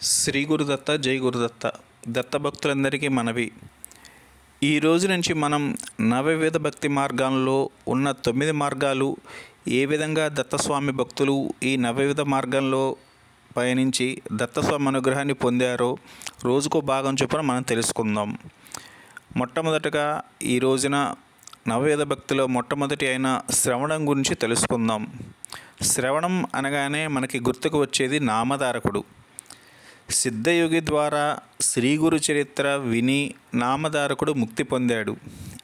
శ్రీ గురుదత్త జై గురుదత్త దత్త భక్తులందరికీ మనవి. ఈ రోజు నుంచి మనం నవవిధ భక్తి మార్గాల్లో ఉన్న తొమ్మిది మార్గాలు ఏ విధంగా దత్తస్వామి భక్తులు ఈ నవవిధ మార్గంలో పయనించి దత్తస్వామి అనుగ్రహాన్ని పొందారో రోజుకో భాగం చొప్పున మనం తెలుసుకుందాం. మొట్టమొదటగా ఈ రోజున నవవేద భక్తిలో మొట్టమొదటి అయిన శ్రవణం గురించి తెలుసుకుందాం. శ్రవణం అనగానే మనకి గుర్తుకు వచ్చేది నామధారకుడు. సిద్ధయోగి ద్వారా శ్రీ గురు చరిత్ర విని నామధారకుడు ముక్తి పొందాడు.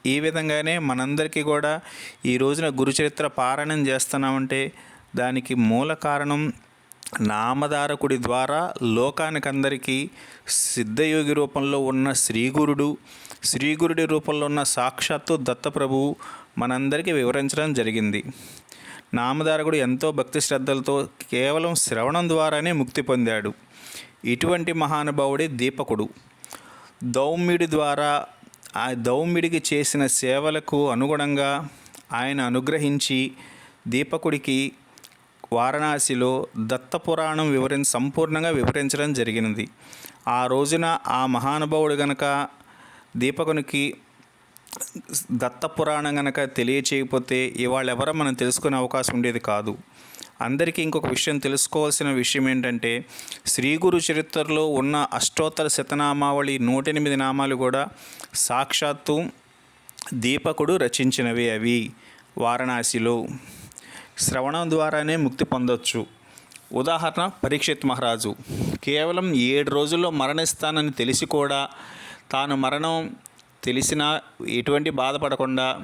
ఈ విధంగానే మనందరికీ కూడా ఈ రోజున గురు చరిత్ర పారాయణం చేస్తున్నామంటే దానికి మూల కారణం నామధారకుడి ద్వారా లోకానికందరికీ సిద్ధయోగి రూపంలో ఉన్న శ్రీగురుడు శ్రీగురుడి రూపంలో ఉన్న సాక్షాత్తు దత్తప్రభువు మనందరికీ వివరించడం జరిగింది. నామధారకుడు ఎంతో భక్తి శ్రద్ధలతో కేవలం శ్రవణం ద్వారానే ముక్తి పొందాడు. ఇటువంటి మహానుభావుడే దీపకుడు. దౌమ్యుడి ద్వారా ఆ దౌమ్యుడికి చేసిన సేవలకు అనుగుణంగా ఆయన అనుగ్రహించి దీపకుడికి వారణాసిలో దత్తపురాణం వివరించి సంపూర్ణంగా వివరించడం జరిగినది. ఆ రోజున ఆ మహానుభావుడు గనక దీపకునికి దత్తపురాణం గనక తెలియచేయకపోతే ఇవాళ ఎవరో మనం తెలుసుకునే అవకాశం ఉండేది కాదు. అందరికీ ఇంకొక విషయం తెలుసుకోవాల్సిన విషయం ఏంటంటే శ్రీ గురు చరిత్రలో ఉన్న అష్టోత్తర శతనామావళి నూట ఎనిమిది నామాలు కూడా సాక్షాత్తు దీపకుడు రచించినవి అవి. వారణాసిలో శ్రవణం ద్వారానే ముక్తి పొందొచ్చు. ఉదాహరణ పరీక్షిత్ మహారాజు. కేవలం ఏడు రోజుల్లో మరణిస్తానని తెలిసి కూడా తాను మరణం తెలిసినా ఎటువంటి బాధపడకుండా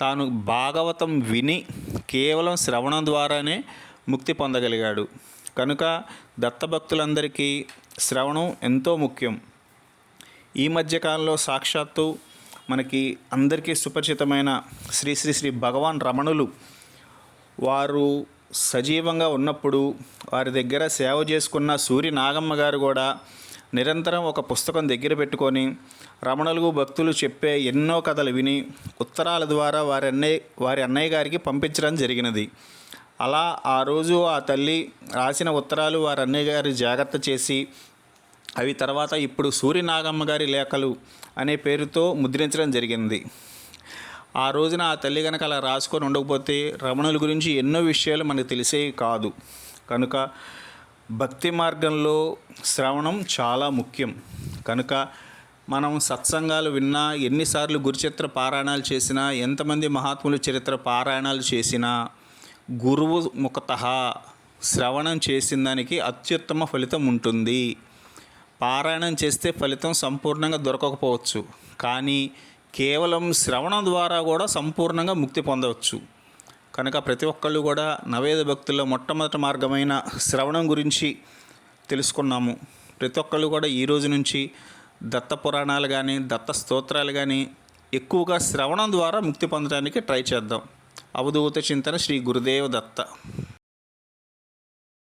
తాను భాగవతం విని కేవలం శ్రవణం ద్వారానే ముక్తి పొందగలిగాడు. కనుక దత్తభక్తులందరికీ శ్రవణం ఎంతో ముఖ్యం. ఈ మధ్యకాలంలో సాక్షాత్తు మనకి అందరికీ సుపరిచితమైన శ్రీ శ్రీ శ్రీ భగవాన్ రమణులు వారు సజీవంగా ఉన్నప్పుడు వారి దగ్గర సేవ చేసుకున్న సూర్య నాగమ్మ గారు కూడా నిరంతరం ఒక పుస్తకం దగ్గర పెట్టుకొని రమణులు భక్తులు చెప్పే ఎన్నో కథలు విని ఉత్తరాల ద్వారా వారి అన్నయ్య వారి అన్నయ్య గారికి పంపించడం జరిగినది. అలా ఆ రోజు ఆ తల్లి రాసిన ఉత్తరాలు వారి అన్నయ్య గారి జాగ్రత్త చేసి అవి తర్వాత ఇప్పుడు సూర్యనాగమ్మ గారి లేఖలు అనే పేరుతో ముద్రించడం జరిగింది. ఆ రోజున ఆ తల్లి కనుక అలా రాసుకొని ఉండకపోతే రమణుల గురించి ఎన్నో విషయాలు మనకు తెలిసేవి కాదు. కనుక భక్తి మార్గంలో శ్రవణం చాలా ముఖ్యం. కనుక మనం సత్సంగాలు విన్నా ఎన్నిసార్లు గురుచరిత్ర పారాయణాలు చేసినా ఎంతమంది మహాత్ముల చరిత్ర పారాయణాలు చేసినా గురువు ముఖత శ్రవణం చేసిన దానికి అత్యుత్తమ ఫలితం ఉంటుంది. పారాయణం చేస్తే ఫలితం సంపూర్ణంగా దొరకకపోవచ్చు. కానీ కేవలం శ్రవణం ద్వారా కూడా సంపూర్ణంగా ముక్తి పొందవచ్చు. కనుక ప్రతి ఒక్కళ్ళు కూడా నవేద భక్తుల్లో మొట్టమొదటి మార్గమైన శ్రవణం గురించి తెలుసుకున్నాము. ప్రతి ఒక్కళ్ళు కూడా ఈ రోజు నుంచి దత్త పురాణాలు కానీ దత్త స్తోత్రాలు కానీ ఎక్కువగా శ్రవణం ద్వారా ముక్తి పొందడానికి ట్రై చేద్దాం. అవధూత చింతన శ్రీ గురుదేవ దత్త.